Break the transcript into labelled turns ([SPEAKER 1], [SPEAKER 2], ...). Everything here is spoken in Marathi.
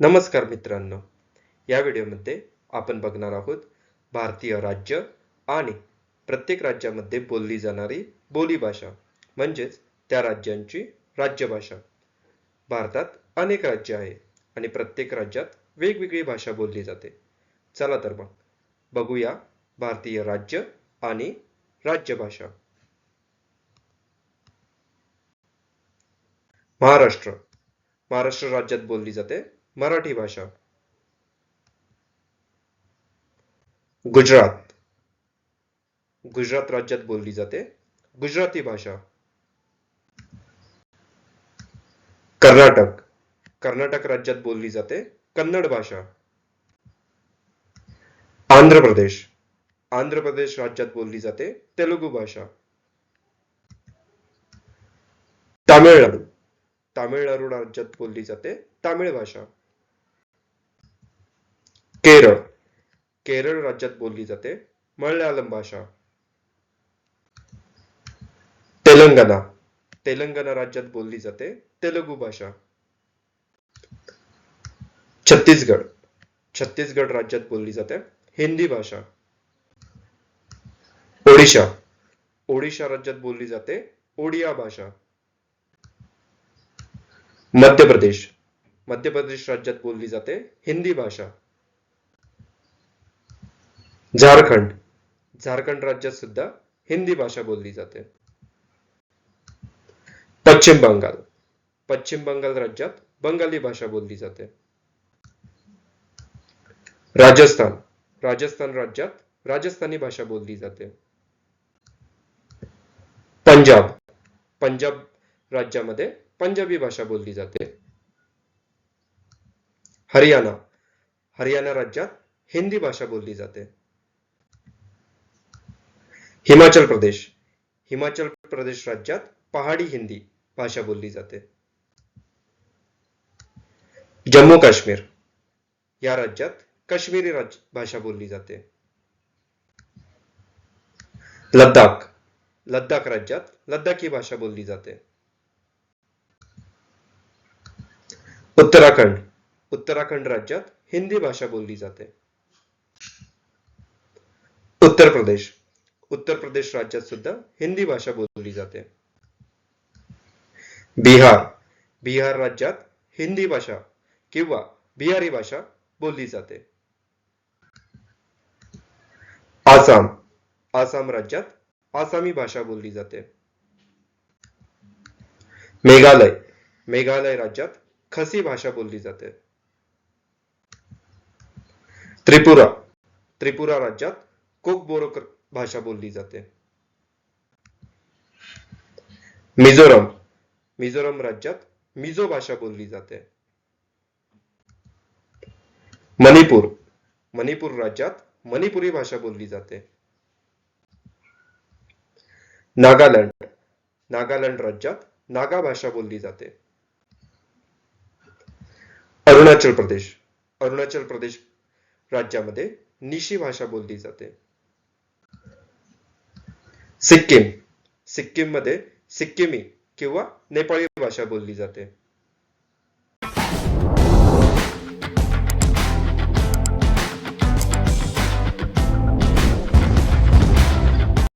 [SPEAKER 1] नमस्कार मित्रांनो. या व्हिडिओमध्ये आपण बघणार आहोत भारतीय राज्य आणि प्रत्येक राज्यामध्ये बोलली जाणारी बोलीभाषा म्हणजेच त्या राज्यांची राज्यभाषा. भारतात अनेक राज्य आहे आणि प्रत्येक राज्यात वेगवेगळी भाषा बोलली जाते. चला तर मग बघूया भारतीय राज्य आणि राज्यभाषा. महाराष्ट्र. महाराष्ट्र राज्यात बोलली जाते मराठी भाषा. गुजरात. गुजरात राज्यात बोलली जाते. गुजराती भाषा. कर्नाटक. कर्नाटक राज्यात बोलली जाते. कन्नड भाषा. आंध्र प्रदेश. आंध्र प्रदेश राज्यात बोलली जाते. तेलुगू भाषा. तामिळनाडू. तामिळनाडू राज्यात बोलली जाते. तामिळ भाषा. केरळ. केरळ राज्यात बोलली जाते. मल्याळम भाषा. तेलंगणा. तेलंगणा राज्यात बोलली जाते. तेलुगू भाषा. छत्तीसगड. छत्तीसगड राज्यात बोलली जाते. हिंदी भाषा. ओडिशा. ओडिशा राज्यात बोलली जाते. ओडिया भाषा. मध्य प्रदेश. मध्य प्रदेश राज्यात बोलली जाते. हिंदी भाषा. झारखंड. झारखंड राज्यात सुद्धा हिंदी भाषा बोलली जाते. पश्चिम बंगाल. पश्चिम बंगाल राज्यात बंगाली भाषा बोलली जाते. राजस्थान. राजस्थान राज्यात राजस्थानी भाषा बोलली जाते. पंजाब. पंजाब राज्यामध्ये पंजाबी भाषा बोलली जाते. हरियाणा. हरियाणा राज्यात हिंदी भाषा बोलली जाते. हिमाचल प्रदेश. हिमाचल प्रदेश राज्यात पहाडी हिंदी भाषा बोलली जाते. जम्मू काश्मीर. या राज्यात काश्मीरी राज भाषा बोलली जाते. लद्दाख. लद्दाख राज्यात लद्दाखी भाषा बोलली जाते. उत्तराखंड. उत्तराखंड राज्यात हिंदी भाषा बोलली जाते. उत्तर प्रदेश. उत्तर प्रदेश राज्यात सुद्धा हिंदी भाषा बोलली जाते. बिहार बिहार राज्यात हिंदी भाषा किंवा बिहारी भाषा बोलली जाते. आसाम आसाम राज्यात आसामी भाषा बोलली जाते. मेघालय मेघालय राज्यात खसी भाषा बोलली जाते. त्रिपुरा त्रिपुरा राज्यात कोक बोरोकर भाषा बोलली जाते. मिझोरम. मिझोरम राज्यात मिझो भाषा बोलली जाते. मणिपूर. मणिपूर राज्यात मणिपुरी भाषा बोलली जाते. नागालँड. नागालँड राज्यात नागा भाषा बोलली जाते. अरुणाचल प्रदेश. अरुणाचल प्रदेश राज्यामध्ये निशी भाषा बोलली जाते. सिक्कीम. सिक्कीममध्ये सिक्कीमी किंवा नेपाळी भाषा बोलली जाते.